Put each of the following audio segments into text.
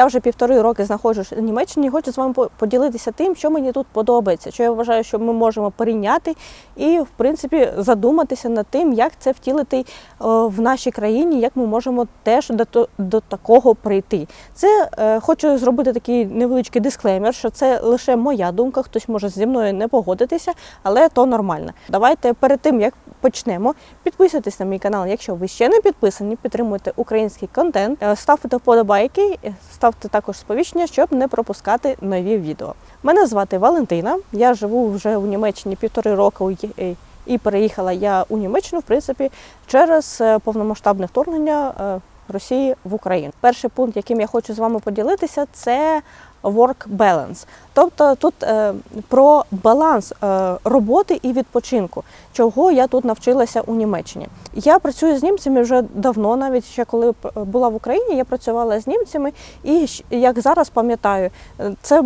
Я вже півтори роки знаходжусь в Німеччині. Хочу з вами поділитися тим, що мені тут подобається, що я вважаю, що ми можемо порівняти і, в принципі, задуматися над тим, як це втілити е, в нашій країні, як ми можемо теж до, до такого прийти. Це е, хочу зробити такий невеличкий дисклеймер, що це лише моя думка, хтось може зі мною не погодитися, але то нормально. Давайте перед тим як почнемо, підписуйтесь на мій канал, якщо ви ще не підписані, підтримуйте український контент, е, ставте вподобайки, е, ставте також сповіщення, щоб не пропускати нові відео. Мене звати Валентина. Я живу вже у Німеччині півтори року. і- переїхала я у Німеччину, в принципі, через е, повномасштабне вторгнення е, Росії в Україну. Перший пункт, яким я хочу з вами поділитися, це work balance. Тобто тут е, про баланс е, роботи і відпочинку, чого я тут навчилася у Німеччині. Я працюю з німцями вже давно, навіть ще коли була в Україні, я працювала з німцями, і як зараз пам'ятаю, е, це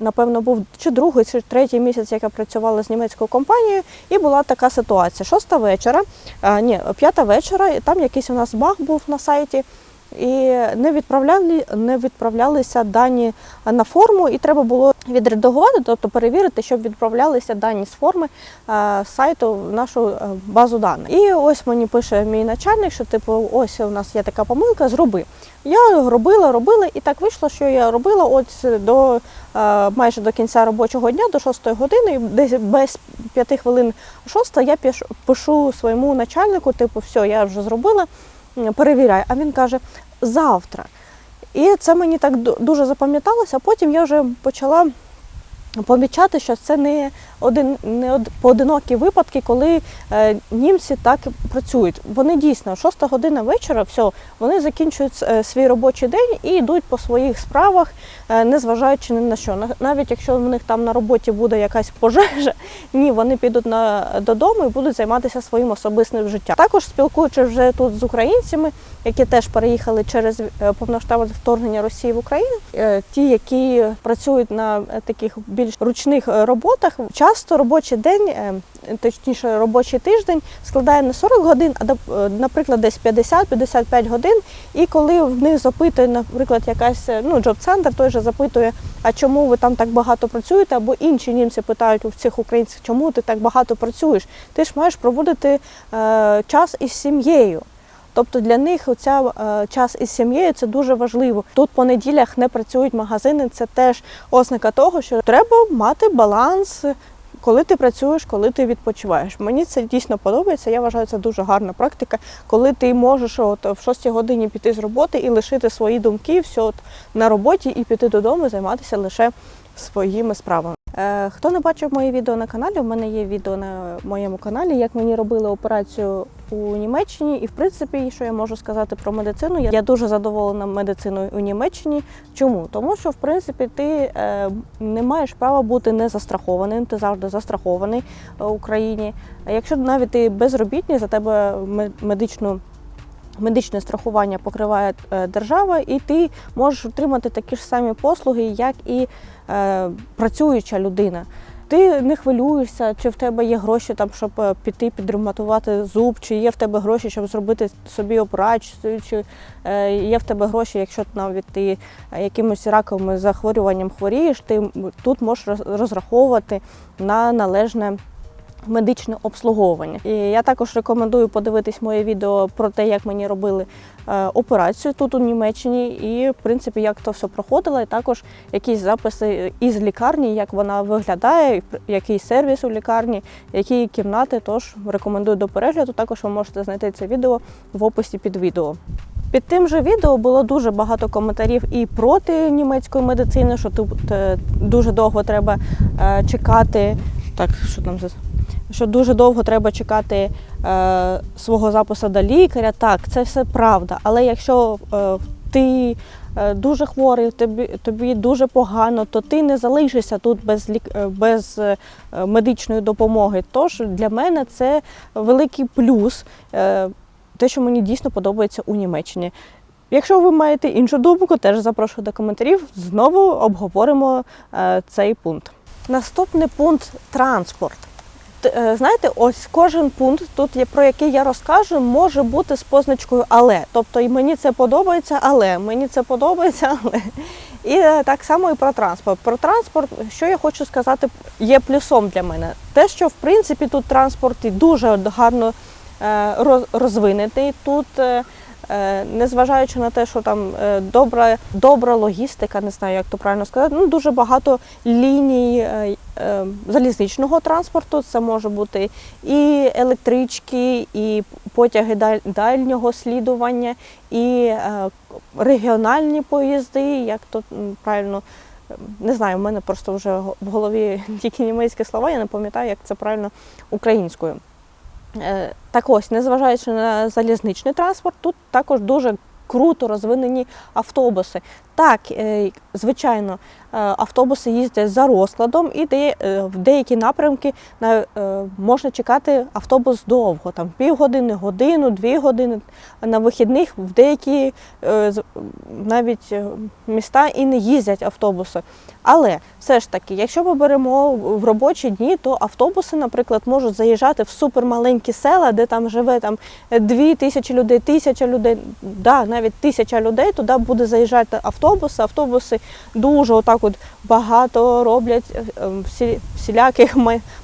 напевно був чи другий, чи третій місяць, як я працювала з німецькою компанією, і була така ситуація: шоста вечора, ні, п'ята вечора, і там якийсь у нас баг був на сайті. І не відправляли, не відправлялися дані на форму, і треба було відредагувати, тобто перевірити, щоб відправлялися дані з форми е, з сайту в нашу е, базу даних. І ось мені пише мій начальник, що типу, ось у нас є така помилка, зроби. Я робила, робила, і так вийшло, що я робила ось до е, майже до кінця робочого дня, до 6 години, десь без 5 хвилин 6 я пишу, своєму начальнику, типу, все, я вже зробила, перевіряй. А він каже, завтра. І це мені так дуже запам'яталося. Потім я вже почала помічати, що це не один не од- поодинокі випадки, коли е, німці так працюють. Вони дійсно 6 година вечора, все, вони закінчують е, свій робочий день і йдуть по своїх справах, е, незважаючи ні на що. На- Навіть якщо в них там на роботі буде якась пожежа, ні, вони підуть на додому і будуть займатися своїм особистим життям. Також спілкуючись вже тут з українцями, які теж переїхали через е, повноштабне вторгнення Росії в Україну. е, Ті, які працюють на е, таких більш ручних е, роботах, часто робочий день, е, точніше робочий тиждень, складає не 40 годин, а е, наприклад, десь 50-55 годин. І коли в них запитує, наприклад, якась е, ну джоб-центр, той же запитує, а чому ви там так багато працюєте? Або інші німці питають у цих українців, чому ти так багато працюєш? Ти ж маєш проводити е, час із сім'єю. Тобто для них оця е, час із сім'єю це дуже важливо. Тут по неділях не працюють магазини. Це теж ознака того, що треба мати баланс, коли ти працюєш, коли ти відпочиваєш. Мені це дійсно подобається. Я вважаю, це дуже гарна практика, коли ти можеш от в 6 годині піти з роботи і лишити свої думки все от на роботі і піти додому, займатися лише своїми справами. Е, Хто не бачив мої відео на каналі, в мене є відео на моєму каналі, як мені робили операцію у Німеччині. І в принципі, що я можу сказати про медицину, я дуже задоволена медициною у Німеччині. Чому? Тому що в принципі ти е, не маєш права бути не застрахованим, ти завжди застрахований е, в Україні. Якщо навіть ти безробітний, за тебе ме- медичну медичне страхування покриває е, держава, і ти можеш отримати такі ж самі послуги, як і е, працююча людина. Ти не хвилюєшся, чи в тебе є гроші, там, щоб е, піти підремонтувати зуб, чи є в тебе гроші, щоб зробити собі операцію, чи е, є в тебе гроші, якщо навіть ти е, якимось раковим захворюванням хворієш, ти тут можеш розраховувати на належне медичне обслуговування. І я також рекомендую подивитись моє відео про те, як мені робили е, операцію тут у Німеччині, і в принципі, як то все проходило, і також якісь записи із лікарні, як вона виглядає, який сервіс у лікарні, які кімнати. Тож рекомендую до перегляду. Також ви можете знайти це відео в описі під відео. Під тим же відео було дуже багато коментарів і проти німецької медицини, що тут е, дуже довго треба е, чекати. Так, що там за що дуже довго треба чекати е, свого запису до лікаря. Так, це все правда. Але якщо е, ти е, дуже хворий, тобі, тобі дуже погано, то ти не залишишся тут без, е, без е, медичної допомоги. Тож для мене це великий плюс, те, що мені дійсно подобається у Німеччині. Якщо ви маєте іншу думку, теж запрошую до коментарів. Знову обговоримо цей пункт. Наступний пункт транспорт. Е, Знаєте, ось кожен пункт, тут є про який я розкажу, може бути з позначкою але. Тобто і мені це подобається, але мені це подобається, але. І е, так само і про транспорт. Про транспорт, що я хочу сказати, є плюсом для мене. Те, що в принципі тут транспорт і дуже гарно е, роз- розвинений. Тут, незважаючи на те, що там е, добра, добра логістика, не знаю, як то правильно сказати, ну дуже багато ліній е, е, залізничного транспорту. Це може бути і електрички, і потяги дальнього слідування, і е, регіональні поїзди, як то правильно. е, Не знаю, в мене просто вже в голові тільки німецькі слова, я не пам'ятаю, як це правильно українською. Е, Так ось, незважаючи на залізничний транспорт, тут також дуже круто розвинені автобуси. Так, е, звичайно, е, автобуси їздять за розкладом, і е, в деякі напрямки можна чекати автобус довго, там півгодини, годину, дві години. На вихідних в деякі навіть міста і не їздять автобуси. Але все ж таки, якщо ми беремо в робочі дні, то автобуси, наприклад, можуть заїжджати в супермаленькі села, де там живе там дві тисячі людей, тисяча людей, да, навіть тисяча людей, туди буде заїжджати автобуси. Автобуси дуже отак от багато роблять е, е, всі, всіляких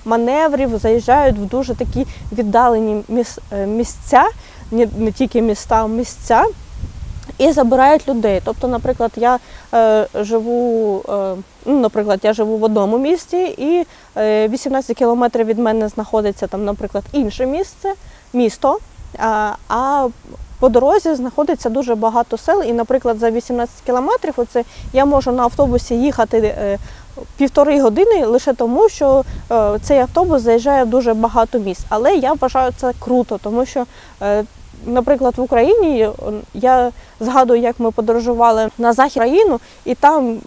маневрів, заїжджають в дуже такі віддалені е, місця, не, тільки міста, а місця і забирають людей. Тобто, наприклад, я е, живу, е, ну, наприклад, я живу в одному місті, і е, 18 кілометрів від мене знаходиться там, наприклад, інше місце, місто. А по дорозі знаходиться дуже багато сел, і, наприклад, за 18 кілометрів оце я можу на автобусі їхати е, півтори години лише тому, що е, цей автобус заїжджає дуже багато місць. Але я вважаю це круто, тому що е, наприклад, в Україні я згадую, як ми подорожували на захід країну, і там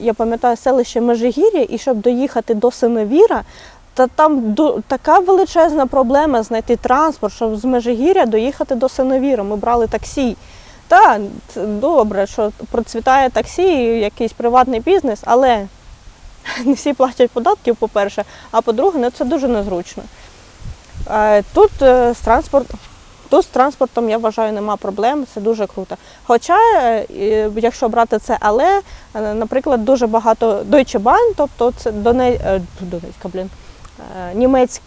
я пам'ятаю селище Межигір'я, і щоб доїхати до Синевіра, та там ду- така величезна проблема знайти транспорт, щоб з Межигір'я доїхати до Синевіра. Ми брали таксі. Та добре, що процвітає таксі, якийсь приватний бізнес, але не всі платять податків, по-перше, а по-друге, ну, це дуже незручно. Е, Тут е, з транспорт, тут з транспортом, я вважаю, нема проблем, це дуже круто. Хоча, е, якщо брати це але, наприклад, дуже багато Deutsche Bahn, тобто це Доне... Донецька, блін, німецькі,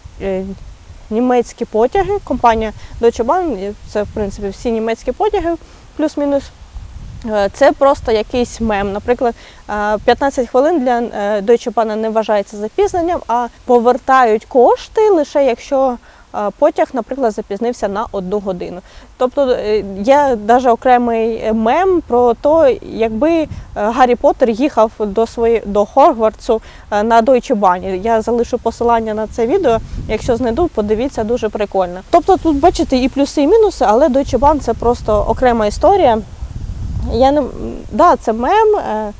німецькі потяги, компанія Deutsche Bahn, це в принципі всі німецькі потяги, плюс-мінус. Е, Це просто якийсь мем. Наприклад, е, 15 хвилин для е, Deutsche Bahn не вважається запізненням, а повертають кошти лише якщо е, потяг, наприклад, запізнився на одну годину. Тобто е, є навіть окремий мем про те, якби е, Гаррі Поттер їхав до свої, до Хогвартсу е, на Deutsche Bahn. Я залишу посилання на це відео. Якщо знайду, подивіться, дуже прикольно. Тобто тут бачите і плюси, і мінуси, але Deutsche Bahn – це просто окрема історія. Я не да, це мем, е,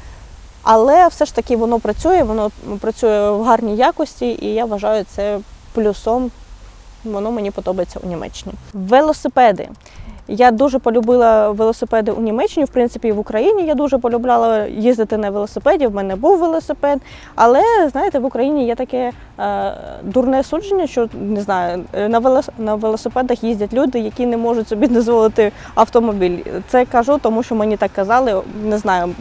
але все ж таки воно працює, воно працює в гарній якості, і я вважаю це плюсом. Воно мені подобається у Німеччині. Велосипеди. Я дуже полюбила велосипеди у Німеччині, в принципі, і в Україні я дуже полюбляла їздити на велосипеді. В мене був велосипед. Але знаєте, в Україні є таке е, дурне судження, що не знаю, на велосипедах їздять люди, які не можуть собі дозволити автомобіль. Це кажу, тому що мені так казали. Не знаю,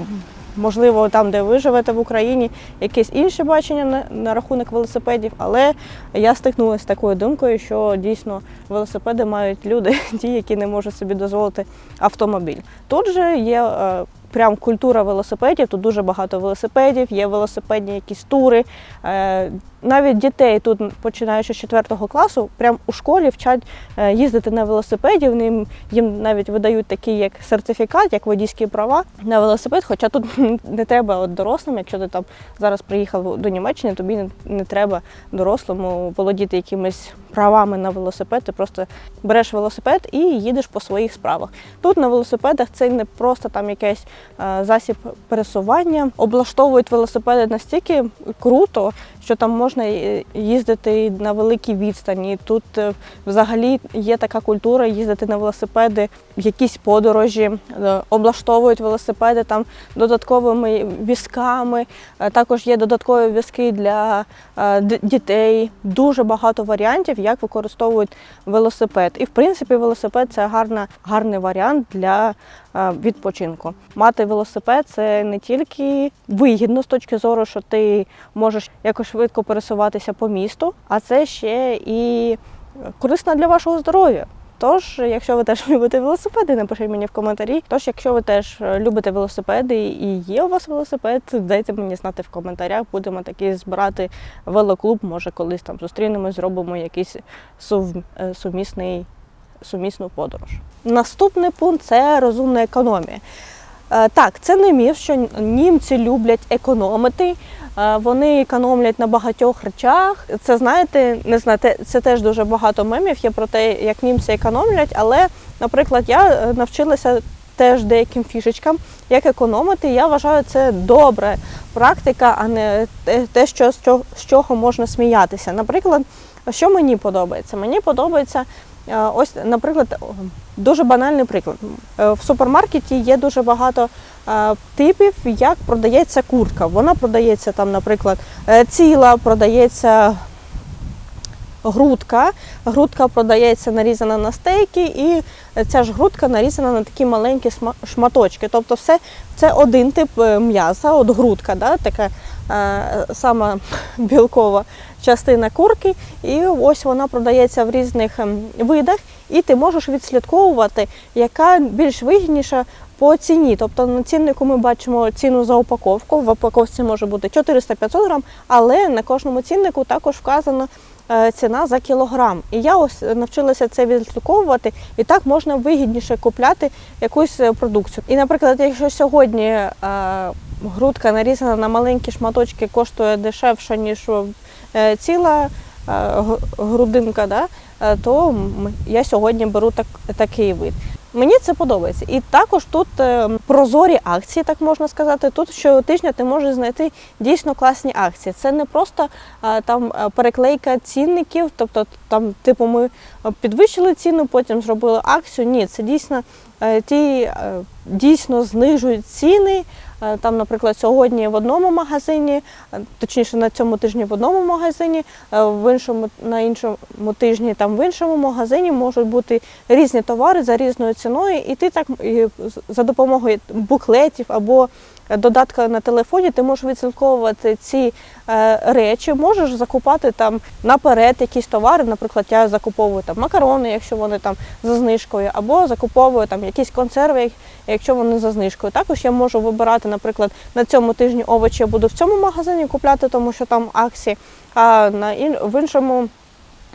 можливо, там, де ви живете в Україні, якесь інше бачення на, на рахунок велосипедів, але я стикнулася з такою думкою, що дійсно велосипеди мають люди, ті, які не можуть собі дозволити автомобіль. Тут же є е, прям культура велосипедів, тут дуже багато велосипедів, є велосипедні якісь тури. Е, навіть дітей тут, починаючи з 4 класу, прям у школі вчать е, їздити на велосипеді. Вони їм навіть видають такий як сертифікат, як водійські права на велосипед. Хоча тут не треба от дорослим, якщо ти там зараз приїхав до Німеччини, тобі не, треба дорослому володіти якимись правами на велосипед. Ти просто береш велосипед і їдеш по своїх справах. Тут на велосипедах це не просто там якийсь е, засіб пересування. Облаштовують велосипеди настільки круто, що там можна е, їздити на великій відстані. Тут е, взагалі є така культура їздити на велосипеди якісь подорожі, е, облаштовують велосипеди там додатковими візками. Також є додаткові візки для дітей. Дуже багато варіантів, як використовують велосипед. І в принципі, велосипед це гарна, гарний варіант для відпочинку. Мати велосипед це не тільки вигідно з точки зору, що ти можеш якось швидко пересуватися по місту, а це ще і корисно для вашого здоров'я. Тож, якщо ви теж любите велосипеди, напишіть мені в коментарі. Тож, якщо ви теж любите велосипеди і є у вас велосипед, дайте мені знати в коментарях. Будемо такі збирати велоклуб. Може, колись там зустрінемось, зробимо якийсь сув... е, сумісний, сумісну подорож. Наступний пункт це розумна економія. Е, Так, це не міф, що німці люблять економити. Е, Вони економлять на багатьох речах. Це знаєте, не знаєте, це теж дуже багато мемів є про те, як німці економлять. Але, наприклад, я е, навчилася теж деяким фішечкам, як економити. Я вважаю, це добра практика, а не те- що з чого можна сміятися. Наприклад, що мені подобається? Мені подобається. Е, Ось, наприклад, дуже банальний приклад. Е, В супермаркеті є дуже багато е, типів, як продається куртка. Вона продається там, наприклад, ціла, продається грудка. Грудка продається нарізана на стейки, і ця ж грудка нарізана на такі маленькі шматочки. Тобто, все це один тип м'яса, от грудка, да, така сама білкова частина курки. І ось вона продається в різних ем, видах, і ти можеш відслідковувати, яка більш вигідніша по ціні. Тобто на ціннику ми бачимо ціну за упаковку. В упаковці може бути 400-500 грам, але на кожному ціннику також вказано е, ціна за кілограм. І я ось навчилася це відслідковувати, і так можна вигідніше купляти якусь е, продукцію. І, наприклад, якщо сьогодні е, грудка нарізана на маленькі шматочки коштує дешевше, ніж е, ціла е, грудинка, да, е, то я сьогодні беру так, такий вид. Мені це подобається. І також тут е, прозорі акції, так можна сказати. Тут щотижня ти можеш знайти дійсно класні акції. Це не просто е, там е, переклейка цінників, тобто там, типу, ми підвищили ціну, потім зробили акцію. Ні, це дійсно ті дійсно знижують ціни. Е, Там, наприклад, сьогодні в одному магазині, е, точніше на цьому тижні в одному магазині, е, в іншому на іншому тижні там в іншому магазині можуть бути різні товари за різною ціною, і ти так за допомогою буклетів або додатка на телефоні ти можеш відслідковувати ці е, речі, можеш закупати там наперед якісь товари. Наприклад, я закуповую там макарони, якщо вони там за знижкою, або закуповую там якісь консерви, якщо вони за знижкою. Також я можу вибирати, наприклад, на цьому тижні овочі я буду в цьому магазині купляти, тому що там акції, а на в іншому.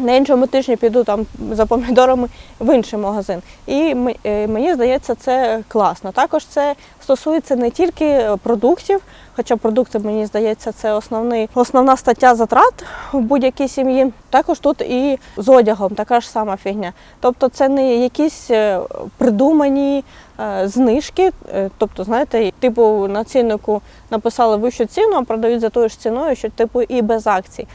На іншому тижні піду там за помідорами в інший магазин. І е, мені здається, це класно. Також це стосується не тільки продуктів, хоча продукти, мені здається, це основний, основна стаття затрат в будь-якій сім'ї. Також тут і з одягом така ж сама фігня. Тобто це не якісь е, придумані е, знижки. е, Тобто, знаєте, типу на ціннику написали вищу ціну, а продають за тою ж ціною, що типу і без акцій.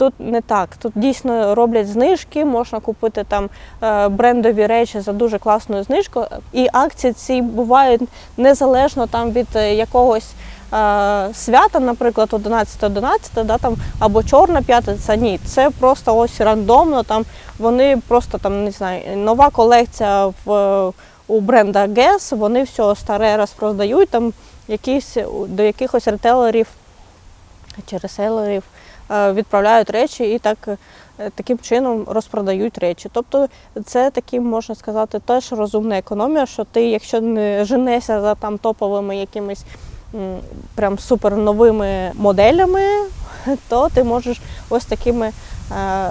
Тут не так. Тут дійсно роблять знижки, можна купити там е, брендові речі за дуже класною знижкою. І акції ці бувають незалежно там від е, якогось е, свята, наприклад, 11-11, да, там, або Чорна п'ятниця. Ні, це просто ось рандомно. Там вони просто там не знаю, нова колекція в у бренда Guess, вони все старе розпродають там якісь до якихось ретейлерів чи реселерів е, відправляють речі і так е, таким чином розпродають речі. Тобто це таким, можна сказати, теж розумна економія, що ти, якщо не женешся за там топовими якимись прям супер новими моделями, то ти можеш ось такими е,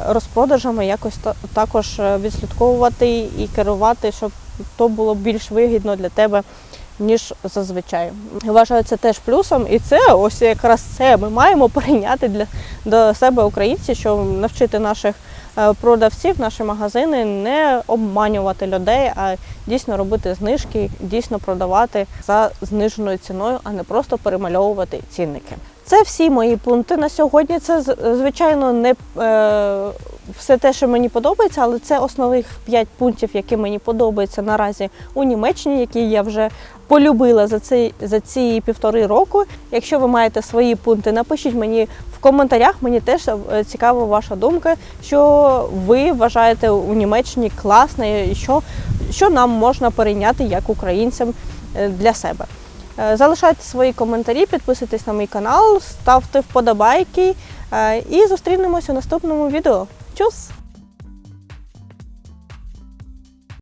розпродажами якось та- також е, відслідковувати і керувати, щоб то було більш вигідно для тебе ніж зазвичай. Вважаю це теж плюсом, і це ось якраз це ми маємо прийняти для до себе українці, щоб навчити наших е, продавців, наші магазини не обманювати людей, а дійсно робити знижки, дійсно продавати за зниженою ціною, а не просто перемальовувати цінники. Це всі мої пункти на сьогодні. Це звичайно не е, все те, що мені подобається, але це основних 5 пунктів, які мені подобаються наразі у Німеччині, які я вже полюбила за ці, за ці півтори року. Якщо ви маєте свої пункти, напишіть мені в коментарях. Мені теж е, цікава ваша думка, що ви вважаєте у Німеччині класне і що, що нам можна перейняти як українцям е, для себе. Е, Залишайте свої коментарі, підписуйтесь на мій канал, ставте вподобайки е, і зустрінемось у наступному відео. Чус!